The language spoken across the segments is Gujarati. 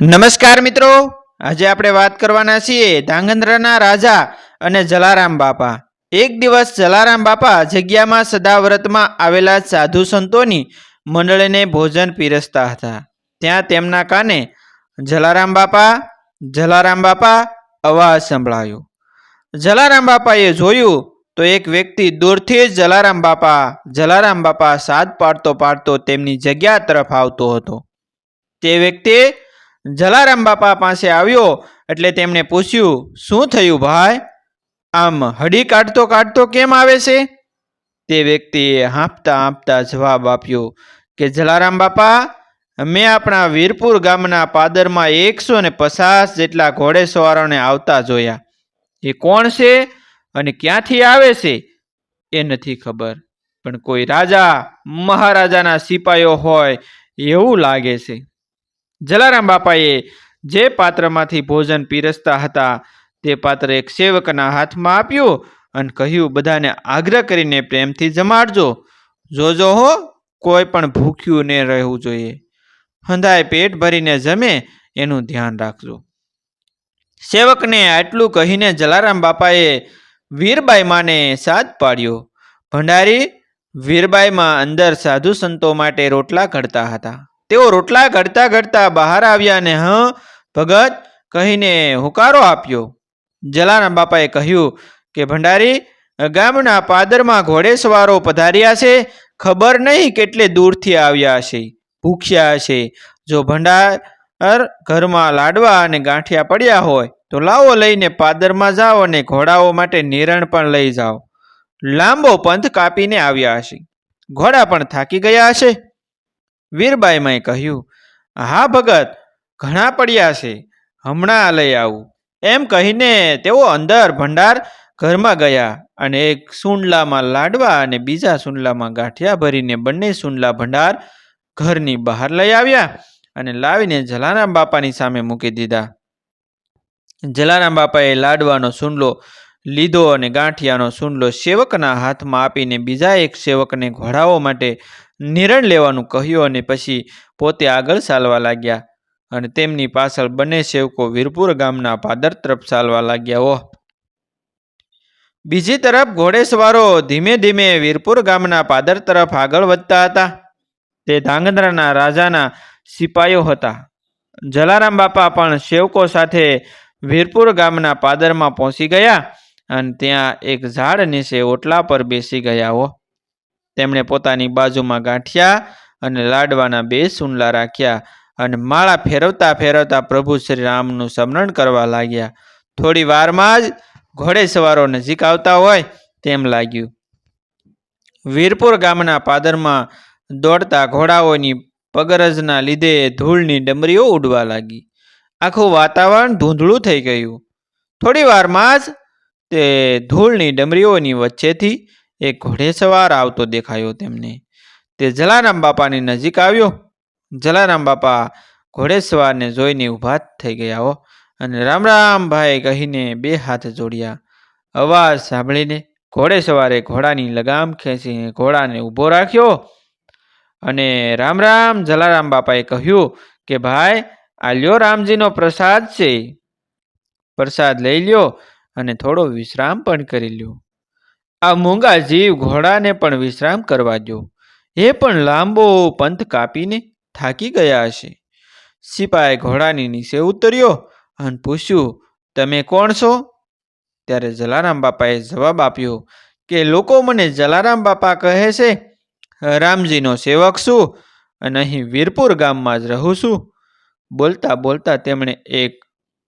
નમસ્કાર મિત્રો. આજે આપણે વાત કરવાના છીએ ધાંગધ્રાના રાજા અને જલારામ બાપા. એક દિવસ જલારામ બાપા જગ્યામાં સદાવ્રતમાં આવેલા સાધુ સંતોની મંડળીને ભોજન પીરસતા હતા. ત્યાં તેમના કાને, જલારામ બાપા જલારામ બાપા, અવાજ સંભળાયો. જલારામ બાપાએ જોયું તો એક વ્યક્તિ દૂરથી જ જલારામ બાપા જલારામ બાપા સાદ પાડતો પાડતો તેમની જગ્યા તરફ આવતો હતો. તે વ્યક્તિ જલારામ બાપા પાસે આવ્યો એટલે તેમણે પૂછ્યું, શું થયું ભાઈ? આમ હડી કાઢતો કાઢતો કેમ આવે છે? તે વ્યક્તિએ હાંફતા હાંફતા જવાબ આપ્યો કે, જલારામ બાપા મેં આપણા વીરપુર ગામના પાદરમાં એકસો ને પચાસ જેટલા ઘોડેસવારોને આવતા જોયા. એ કોણ છે અને ક્યાંથી આવે છે? એ નથી ખબર. પણ કોઈ રાજા, મહારાજાના સિપાહીઓ હોય એવું લાગે છે. જલારામ બાપાએ જે પાત્રમાંથી ભોજન પીરસતા હતા, તે પાત્ર એક સેવકના હાથમાં આપ્યું અને કહ્યું, બધાને આગ્રહ કરીને પ્રેમથી જમાડજો. જોજો હો, કોઈ પણ ભૂખ્યું ન રહેવું જોઈએ. હંધાય પેટ ભરીને જમે, એનું ધ્યાન રાખજો. સેવકને આટલું કહીને જલારામ બાપાએ વીરબાઈ માને સાથ પાડ્યો. ભંડારી વીરબાઈમાં અંદર સાધુ સંતો માટે રોટલા ઘડતા હતા. તેઓ રોટલા ઘડતા ઘડતા બહાર આવ્યા ને હ, ભગત કહીને હુકારો આપ્યો. જલારામ બાપાએ કહ્યું કે, ભંડારી, ગામના પાદરમાં ઘોડેસવારો પધાર્યા છે. ખબર નહીં કેટલે દૂરથી આવ્યા હશે. ભૂખ્યા છે જો ભંડાર ઘરમાં લાડવા અને ગાંઠિયા પડ્યા હોય, તો લાવો લઈને પાદરમાં જાઓ અને ઘોડાઓ માટે નિરણ પણ લઈ જાઓ. લાંબો પંથ કાપીને આવ્યા હશે. ઘોડા પણ થાકી ગયા હશે. વીરબાઈમાં કહ્યું હા ભગત, ઘણા પડ્યા છે, હમણાં લઈ આવું. એમ કહીને તેઓ અંદર ભંડાર ઘરમાં ગયા અને એક સુંડલામાં લાડવા અને બીજા સુંડલામાં ગાંઠિયા ભરીને બંને સુંડલા ભંડાર ઘરની બહાર લઈ આવ્યા અને લાવીને જલારામ બાપાની સામે મૂકી દીધા. જલારામ બાપાએ લાડવાનો સુંડલો લીધો અને ગાંઠિયાનો સુંડલો સેવકના હાથમાં આપીને બીજા એક સેવકને ઘોડાઓ માટે નિરણ લેવાનું કહ્યું અને પછી પોતે આગળ ચાલવા લાગ્યા. અને તેમની પાછળ બંને સેવકો વીરપુર ગામના પાદર તરફ ચાલવા લાગ્યા. ઓહ! બીજી તરફ ઘોડેસવારો ધીમે ધીમે વીરપુર ગામના પાદર તરફ આગળ વધતા હતા. તે ધાંગધ્રાના રાજાના સિપાઈઓ હતા. જલારામ બાપા પણ સેવકો સાથે વીરપુર ગામના પાદરમાં પહોંચી ગયા અને ત્યાં એક ઝાડ નીચે ઓટલા પર બેસી ગયા. હો તેમણે પોતાની બાજુમાં ગાંઠિયા અને લાડવાના બે સુંડલા રાખ્યા અને માળા ફેરવતા ફેરવતા પ્રભુ શ્રી રામનું સ્મરણ કરવા લાગ્યા. થોડી વારમાં જ ઘોડે સવારો નજીક આવતા હોય તેમ લાગ્યું. વીરપુર ગામના પાદરમાં દોડતા ઘોડાઓની પગરજના લીધે ધૂળની ડમરીઓ ઉડવા લાગી. આખું વાતાવરણ ધૂંધળું થઈ ગયું. થોડી વારમાં જ તે ધૂળની ડમરીઓની વચ્ચેથી એક ઘોડેસવાર આવતો દેખાયો તેમને. તે જલારામ બાપાની નજીક આવ્યો. જલારામ બાપા ઘોડેસવારને જોઈને ઊભા થઈ ગયા અને રામ રામ ભાઈ કહીને બે હાથ જોડ્યા. અવાજ સાંભળીને ઘોડેસવારે ઘોડાની લગામ ખેંચીને ઘોડાને ઊભો રાખ્યો અને રામ રામ જલારામ બાપાએ કહ્યું કે, ભાઈ, આ લ્યો રામજીનો પ્રસાદ છે. પ્રસાદ લઈ લ્યો અને થોડો વિશ્રામ પણ કરી લ્યો. આ મૂંગા જીવ ઘોડાને પણ વિશ્રામ કરવા દો. એ પણ લાંબો પંથ કાપીને થાકી ગયા હશે. સિપાએ ઘોડાની નીચે ઉતર્યો અને પૂછ્યું, તમે કોણ છો? ત્યારે જલારામ બાપાએ જવાબ આપ્યો કે, લોકો મને જલારામ બાપા કહે છે, રામજીનો સેવક છું અને અહીં વીરપુર ગામમાં જ રહું છું. બોલતા બોલતા તેમણે એક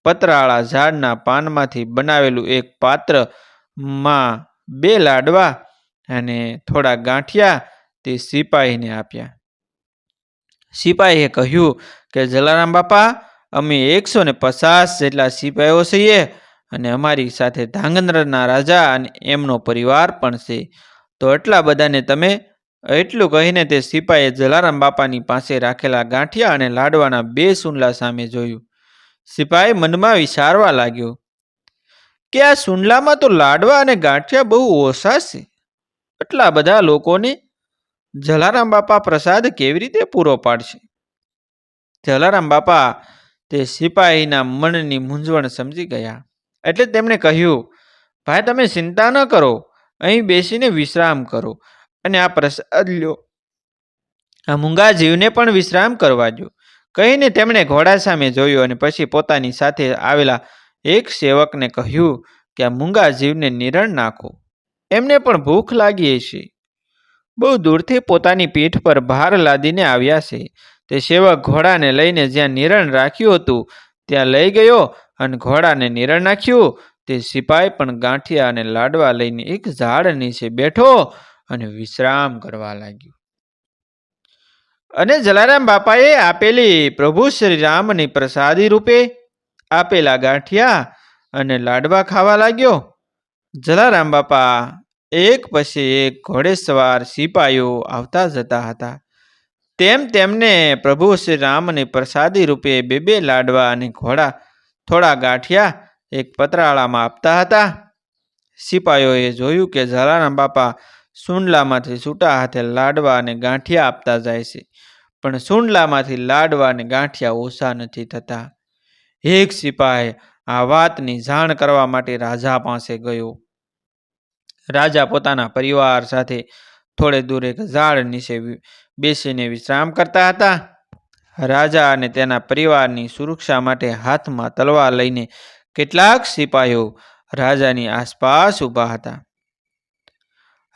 પતરાળા ઝાડના પાનમાંથી બનાવેલું એક પાત્રમાં બે લાડવા અને થોડા ગાંઠિયા તે સિપાહીને આપ્યા. સિપાહીએ કહ્યું કે, જલારામ બાપા, અમે એકસો ને પચાસ જેટલા સિપાહીઓ છીએ અને અમારી સાથે ધાંગધ્રના રાજા અને એમનો પરિવાર પણ છે. તો એટલા બધાને તમે એટલું કહીને તે સિપાહીએ જલારામ બાપાની પાસે રાખેલા ગાંઠિયા અને લાડવાના બે સુંડલા સામે જોયું. સિપાહી મનમાં વિચારવા લાગ્યો કે આ સુંડલામાં તો લાડવા અને ગાંઠિયા બહુ ઓછા છે. એટલા બધા લોકોને જલારામ બાપા પ્રસાદ કેવી રીતે પૂરો પાડશે? જલારામ બાપા તે સિપાહીના મનની મૂંઝવણ સમજી ગયા. એટલે તેમણે કહ્યું, ભાઈ, તમે ચિંતા ન કરો. અહીં બેસીને વિશ્રામ કરો. અને આ પ્રસાદ લ્યો. આ મૂંગા જીવને પણ વિશ્રામ કરવા દો કહીને તેમણે ઘોડા સામે જોયું અને પછી પોતાની સાથે આવેલા એક સેવકને કહ્યું કે આ મૂંગા જીવને નિરણ નાખો. એમને પણ ભૂખ લાગી છે બહુ દૂરથી પોતાની પીઠ પર ભાર લાદીને આવ્યા છે. તે સેવક ઘોડાને લઈને જ્યાં નિરણ રાખ્યું હતું, ત્યાં લઈ ગયો અને ઘોડાને નિરણ નાખ્યું. તે સિપાઈ પણ ગાંઠિયા અને લાડવા લઈને એક ઝાડ નીચે બેઠો અને વિશ્રામ કરવા લાગ્યો. અને જલારામ બાપાએ આપેલી પ્રભુ શ્રી રામની પ્રસાદી રૂપે આપેલા ગાંઠિયા અને લાડવા ખાવા લાગ્યો. જલારામ બાપા એક પછી એક ઘોડેસવાર સિપાહીઓ આવતા જતા હતા. તેમ તેમને પ્રભુ શ્રી રામની પ્રસાદી રૂપે બે બે લાડવા અને ઘોડા, થોડા ગાંઠિયા એક પતરાળામાં આપતા હતા. સિપાહીઓએ જોયું કે જલારામ બાપા સુંડલામાંથી છૂટા હાથે લાડવા અને ગાંઠિયા આપતા જાય છે, પણ સુંડલામાંથી લાડવા અને ગાંઠિયા ઓછા નથી થતા. એક સિપાહી આ વાતની જાણ કરવા માટે રાજા પાસે ગયો. રાજા પોતાના પરિવાર સાથે થોડે દૂર એક ઝાડ નીચે બેસીને વિશ્રામ કરતા હતા. રાજા અને તેના પરિવારની સુરક્ષા માટે હાથમાં તલવાર લઈને કેટલાક સિપાહીઓ રાજાની આસપાસ ઊભા હતા.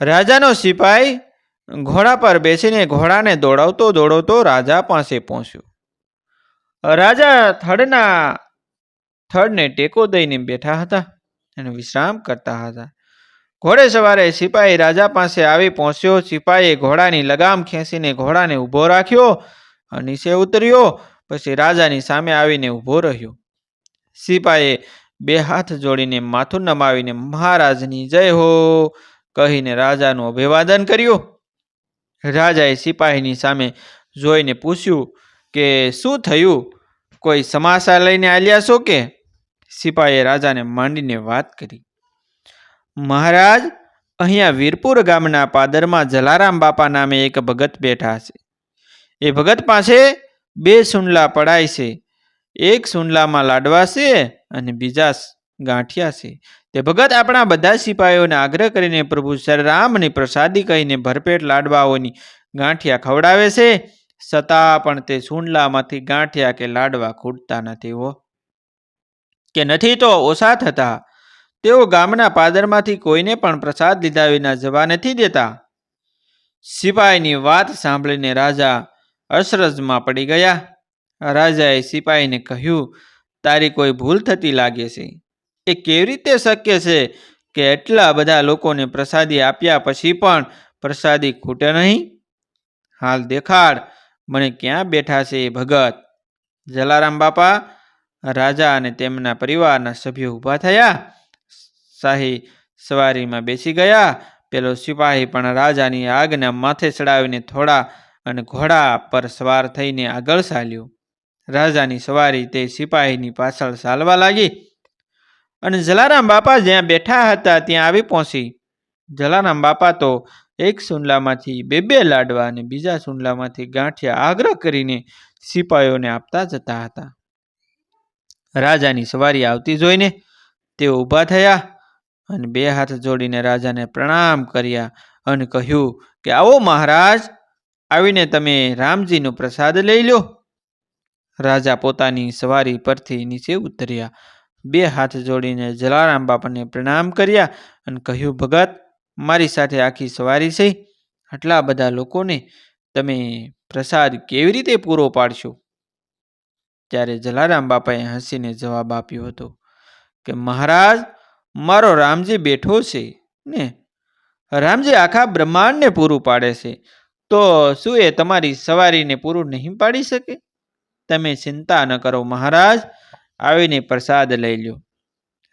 રાજાનો સિપાહી ઘોડા પર બેસીને ઘોડાને દોડાવતો દોડાવતો રાજા પાસે પહોંચ્યો. રાજા થડના થડને ટેકો દઈને બેઠા હતા અને વિશ્રામ કરતા હતા. ઘોડે સવારે સિપાહી રાજા પાસે આવી પહોંચ્યો. સિપાહીએ ઘોડાની લગામ ખેંચીને ઘોડાને ઊભો રાખ્યો નીચે ઉતર્યો. પછી રાજાની સામે આવીને ઊભો રહ્યો. સિપાહીએ બે હાથ જોડીને માથું નમાવીને, મહારાજની જય હો, કહીને રાજાનું અભિવાદન કર્યું. રાજાએ સિપાહીની સામે જોઈને પૂછ્યું કે, શું થયું? કોઈ સમાસા લઈને આલ્યા છો કે? સિપાહીએ રાજાને માંડીને વાત કરી. મહારાજ, અહીંયા વીરપુર ગામના પાદરમાં જલારામ બાપા નામે એક ભગત બેઠા છે. એ ભગત પાસે બે સુંડલા પડાય છે. એક સુંડલામાં લાડવા છે અને બીજા ગાંઠિયા છે. તે ભગત આપણા બધા સિપાહીઓને આગ્રહ કરીને પ્રભુ શ્રી રામની પ્રસાદી કહીને ભરપેટ લાડવાઓની ગાંઠિયા ખવડાવે છે છતાં પણ તે સૂંડલામાંથી ગાંઠિયા કે લાડવા ખૂટતા નથી, હો. કે નથી તો ઓછા થતા તેઓ ગામના પાદરમાંથી કોઈને પણ પ્રસાદ લીધા વિના જવા નથી દેતા. સિપાહીની વાત સાંભળીને રાજા અસરજમાં પડી ગયા. રાજાએ સિપાહીને કહ્યું, તારી કોઈ ભૂલ થતી લાગે છે? એ કેવી રીતે શક્ય છે કે એટલા બધા લોકોને પ્રસાદી આપ્યા પછી પણ પ્રસાદી ખૂટે નહીં? હાલ દેખાડ મને ક્યાં બેઠા છે ભગત? જલારામ બાપા, રાજા અને તેમના પરિવારના સભ્યો ઊભા થયા. શાહી સવારીમાં બેસી ગયા. પેલો સિપાહી પણ રાજાની આગને માથે ચડાવીને થોડા અને ઘોડા પર સવાર થઈને આગળ ચાલ્યો. રાજાની સવારી તે સિપાહીની પાછળ ચાલવા લાગી અને જલારામ બાપા જ્યાં બેઠા હતા ત્યાં આવી પહોંચી. જલારામ બાપા તો એક સુંડલામાંથી બે બે લાડવા અને બીજા સુંડલામાંથી ગાંઠિયા આગ્રહ કરીને સિપાહીઓને આપતા જતા હતા. રાજાની સવારી આવતી જોઈને તેઓ ઊભા થયા અને બે હાથ જોડીને રાજાને પ્રણામ કર્યા અને કહ્યું કે, આવો મહારાજ, આવીને તમે રામજીનો પ્રસાદ લઈ લો. રાજા પોતાની સવારી પરથી નીચે ઉતર્યા. બે હાથ જોડીને જલારામ બાપાને પ્રણામ કર્યા અને કહ્યું, ભગત મારી સાથે આખી સવારી છે. આટલા બધા લોકોને તમે પ્રસાદ કેવી રીતે પૂરો પાડશો? ત્યારે જલારામ બાપાએ હસીને જવાબ આપ્યો હતો કે, મહારાજ, મારો રામજી બેઠો છે ને? રામજી આખા બ્રહ્માંડને પૂરું પાડે છે. તો શું એ તમારી સવારીને પૂરું નહીં પાડી શકે? તમે ચિંતા ન કરો મહારાજ. આવીને પ્રસાદ લઈ લ્યો.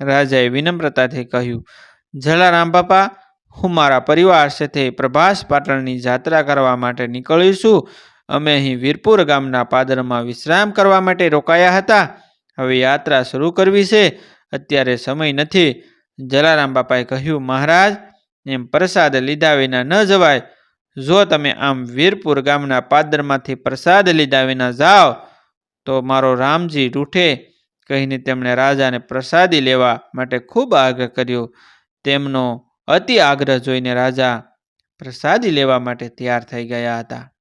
રાજાએ વિનમ્રતાથી કહ્યું, જલારામ બાપા હું મારા પરિવાર સાથે પ્રભાસ પાટણની જાત્રા કરવા માટે નીકળીશું. અમે અહીં વીરપુર ગામના પાદરમાં વિશ્રામ કરવા માટે રોકાયા હતા. હવે યાત્રા શરૂ કરવી છે. અત્યારે સમય નથી. જલારામ બાપાએ કહ્યું, મહારાજ, એમ પ્રસાદ લીધા વિના ન જવાય. જો તમે આમ વીરપુર ગામના પાદરમાંથી પ્રસાદ લીધા વિના જાઓ, તો મારો રામજી રૂઠે. કહીને તેમણે રાજાને પ્રસાદી લેવા માટે ખૂબ આગ્રહ કર્યો. તેમનો અતિ આગ્રહ જોઈને રાજા પ્રસાદી લેવા માટે તૈયાર થઈ ગયા હતા.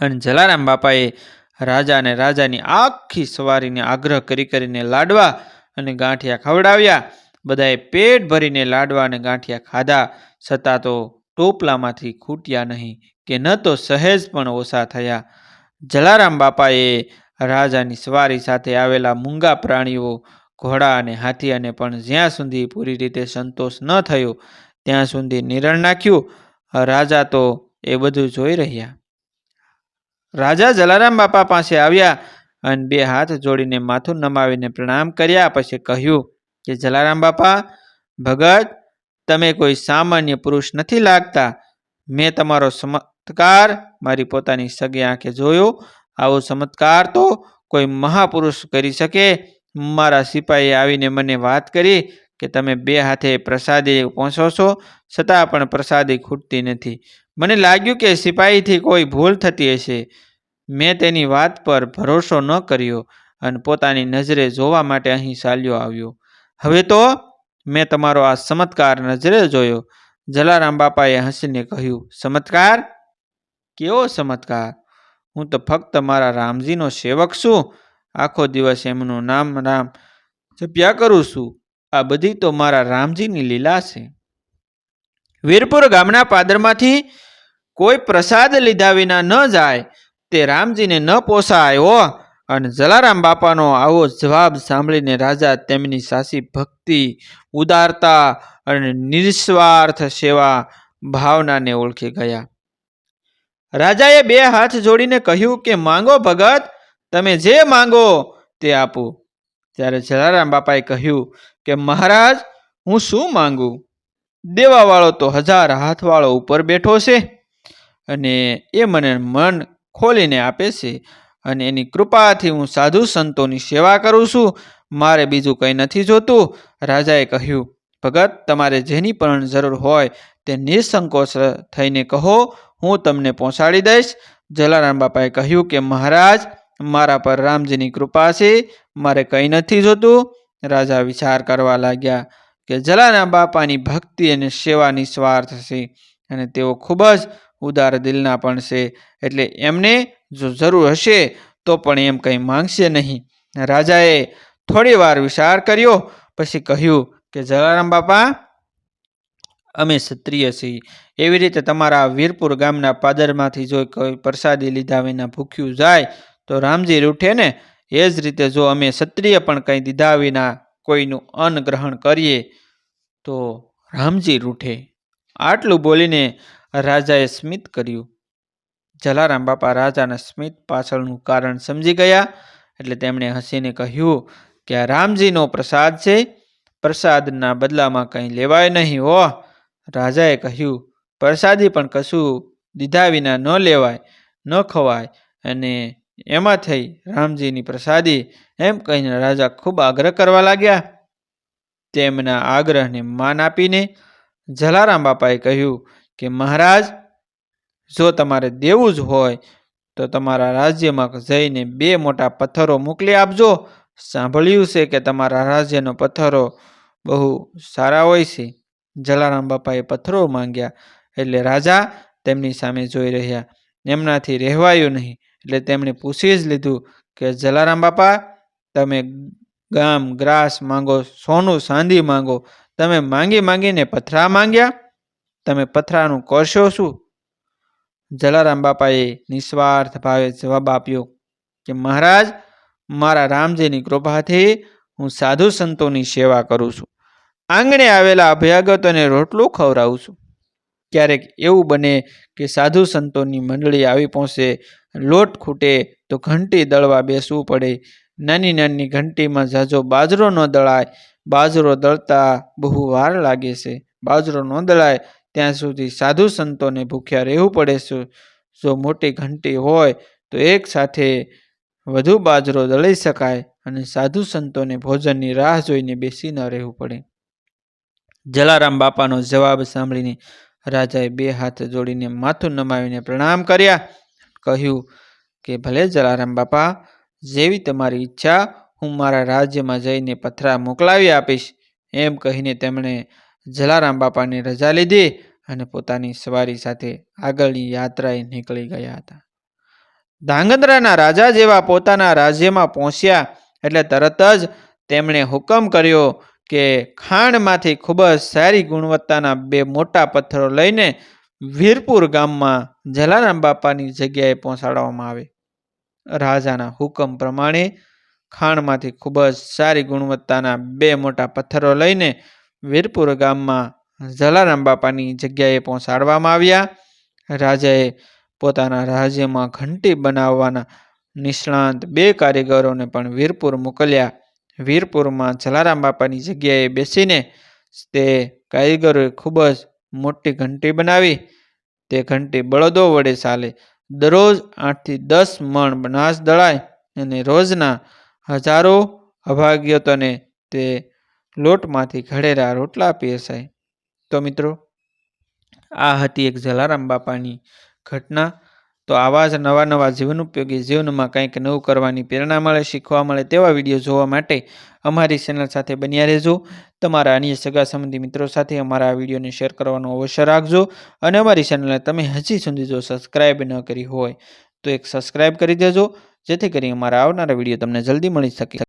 અને જલારામ બાપાએ રાજાને રાજાની આખી સવારીને આગ્રહ કરી કરીને લાડવા અને ગાંઠિયા ખવડાવ્યા. બધાએ પેટ ભરીને લાડવા અને ગાંઠિયા ખાધા. છતાં તો ટોપલામાંથી ખૂટ્યા નહીં કે ન તો સહેજ પણ ઓછા થયા. જલારામ બાપાએ રાજાની સવારી સાથે આવેલા મૂંગા પ્રાણીઓ ઘોડા અને હાથીઓને પણ જ્યાં સુધી પૂરી રીતે સંતોષ ન થયો, ત્યાં સુધી નિરણ નાખ્યું. રાજા તો એ બધું જોઈ રહ્યા. રાજા જલારામ બાપા પાસે આવ્યા અને બે હાથ જોડીને માથું નમાવીને પ્રણામ કર્યા, પછી કહ્યું કે, જલારામ બાપા, ભગત, તમે કોઈ સામાન્ય પુરુષ નથી લાગતા. મેં તમારો ચમત્કાર મારી પોતાની સગી આંખે જોયો. આવો ચમત્કાર તો કોઈ મહાપુરુષ કરી શકે. મારા સિપાહીએ આવીને મને વાત કરી કે તમે બે હાથે પ્રસાદી પહોંચો છતાં પણ પ્રસાદી ખૂટતી નથી. મને લાગ્યું કે સિપાહીથી કોઈ ભૂલ થતી હશે. મેં તેની વાત પર ભરોસો ન કર્યો અને પોતાની નજરે જોવા માટે અહીં ચાલ્યો આવ્યો. હવે તો મેં તમારો આ ચમત્કાર નજરે જોયો. જલારામ બાપાએ હસીને કહ્યું, ચમત્કાર? કેવો ચમત્કાર? હું તો ફક્ત મારા રામજીનો સેવક છું. આખો દિવસ એમનું નામ, રામ જપ્યા કરું છું. આ બધી તો મારા રામજીની લીલા છે. વીરપુર ગામના પાદરમાંથી કોઈ પ્રસાદ લીધા વિના ન જાય, તે રામજીને ન પોસાય અને જલારામ બાપાનો આવો જવાબ સાંભળીને રાજા તેમની સાસી ભક્તિ ઉદારતા અને નિસ્વાર્થ સેવા ભાવનાને ઓળખી ગયા. રાજાએ બે હાથ જોડીને કહ્યું કે, માંગો ભગત તમે જે માંગો તે આપું. ત્યારે જલારામ બાપાએ કહ્યું કે, મહારાજ, હું શું માંગુ? દેવાવાળો તો હજાર હાથવાળો ઉપર બેઠો છે અને એ મને મન ખોલીને આપે છે અને એની કૃપાથી હું સાધુ સંતોની સેવા કરું છું. મારે બીજું કંઈ નથી જોતું. રાજાએ કહ્યું, ભગત, તમારે જેની પણ જરૂર હોય તે નિસંકોચ થઈને કહો. હું તમને પહોંચાડી દઈશ. જલારામ બાપાએ કહ્યું કે, મહારાજ મારા પર રામજીની કૃપા છે, મારે કંઈ નથી જોતું. રાજા વિચાર કરવા લાગ્યા કે જલારામ બાપાની ભક્તિ અને સેવા નિસ્વાર્થ છે અને તેઓ ખૂબ જ ઉદાર દિલના પણ છે. એટલે એમને જો જરૂર હશે તો પણ એમ કંઈ માંગશે નહીં. રાજાએ થોડી વાર વિચાર કર્યો, પછી કહ્યું કે, જલારામ બાપા, અમે ક્ષત્રિય છીએ. એવી રીતે તમારા વીરપુર ગામના પાદરમાંથી જો કોઈ પ્રસાદી લીધા વિના ભૂખ્યું જાય તો રામજી રૂઠે ને એ જ રીતે જો અમે ક્ષત્રિય પણ કંઈ દીધા વિના કોઈનું અન્ન ગ્રહણ કરીએ, તો રામજી રૂઠે આટલું બોલીને રાજાએ સ્મિત કર્યું. જલારામ બાપા રાજાના સ્મિત પાછળનું કારણ સમજી ગયા, એટલે તેમણે હસીને કહ્યું કે આ રામજીનો પ્રસાદ છે, પ્રસાદના બદલામાં કંઈ લેવાય નહીં હો. રાજાએ કહ્યું, પ્રસાદી પણ કશું દીધા વિના ન લેવાય, ન ખવાય અને એમાં થઈ રામજીની પ્રસાદી એમ કહીને રાજા ખૂબ આગ્રહ કરવા લાગ્યા. તેમના આગ્રહને માન આપીને જલારામ બાપાએ કહ્યું કે, મહારાજ, જો તમારે દેવું જ હોય, તો તમારા રાજ્યમાં જઈને બે મોટા પથ્થરો મોકલી આપજો. સાંભળ્યું છે કે તમારા રાજ્યનો પથ્થરો બહુ સારા હોય છે. જલારામ બાપાએ પથ્થરો માંગ્યા એટલે રાજા તેમની સામે જોઈ રહ્યા. એમનાથી રહેવાયું નહીં. એટલે તેમણે પૂછી જ લીધું કે, જલારામ બાપા, તમે ગામ, ગ્રાસ માંગો, સોનું સાંદી માંગો, તમે માંગી માંગીને પથરા માંગ્યા? તમે પથરાનું કરશો શું? જલારામ બાપાએ નિસ્વાર્થ ભાવે જવાબ આપ્યો કે, મહારાજ, મારા રામજીની કૃપાથી હું સાધુ સંતોની સેવા કરું છું. આંગણે આવેલા અભ્યાગતોને રોટલું ખવડાવું છું. ક્યારેક એવું બને કે સાધુ સંતોની મંડળી આવી પહોંચે લોટ ખૂટે તો ઘંટી દળવા બેસવું પડે. નાની નાની ઘંટીમાં ઝાઝો બાજરો ન દળાય. બાજરો દળતા બહુ વાર લાગે છે. બાજરો ન દળાય ત્યાં સુધી સાધુ સંતોને ભૂખ્યા રહેવું પડે છે. જો મોટી ઘંટી હોય તો એક સાથે વધુ બાજરો દળી શકાય અને સાધુ સંતોને ભોજનની રાહ જોઈને બેસી ન રહેવું પડે. જલારામ બાપાનો જવાબ સાંભળીને રાજાએ બે હાથ જોડીને માથું નમાવીને પ્રણામ કર્યા. કહ્યું કે, ભલે જલારામ બાપા, જેવી તમારી ઈચ્છા, હું મારા રાજ્યમાં જઈને પથરા મોકલાવી આપીશ. એમ કહીને તેમણે જલારામ બાપાની રજા લીધી અને પોતાની સવારી સાથે આગળની યાત્રાએ નીકળી ગયા હતા. ધાંગધ્રાના રાજા જેવા પોતાના રાજ્યમાં પહોંચ્યા એટલે તરત જ તેમણે હુકમ કર્યો કે, ખાણમાંથી ખૂબ જ સારી ગુણવત્તાના બે મોટા પથ્થરો લઈને વીરપુર ગામમાં જલારામ બાપાની જગ્યાએ પહોંચાડવામાં આવે. રાજાના હુકમ પ્રમાણે ખાણમાંથી ખૂબ જ સારી ગુણવત્તાના બે મોટા પથ્થરો લઈને વીરપુર ગામમાં જલારામ બાપાની જગ્યાએ પહોંચાડવામાં આવ્યા. રાજાએ પોતાના રાજ્યમાં ઘંટી બનાવવાના નિષ્ણાંત બે કારીગરોને પણ વીરપુર મોકલ્યા. વીરપુરમાં જલારામ બાપાની જગ્યાએ બેસીને તે કારીગરોએ ખૂબ જ મોટી ઘંટી બનાવી. તે ઘંટી બળદો વડે ચાલે. દરરોજ આઠથી દસ મણ બનાસ દળાય અને રોજના હજારો અભાગ્યતોને તે લોટમાંથી ઘડેલા રોટલા પીરસાય. તો મિત્રો, આ હતી એક જલારામ બાપાની ઘટના. તો આવા જ નવા નવા જીવન ઉપયોગી જીવનમાં કંઈક નવું કરવાની પ્રેરણા મળે, શીખવા મળે તેવા વીડિયો જોવા માટે અમારી ચેનલ સાથે બન્યા રહેજો. તમારા અન્ય સગા સંબંધી મિત્રો સાથે અમારા આ વિડીયોને શેર કરવાનો અવશ્ય રાખજો અને અમારી ચેનલને તમે હજી સુધી જો સબસ્ક્રાઈબ ન કરી હોય તો એક સબસ્ક્રાઈબ કરી દેજો, જેથી કરી અમારા આવનારા વીડિયો તમને જલ્દી મળી શકે.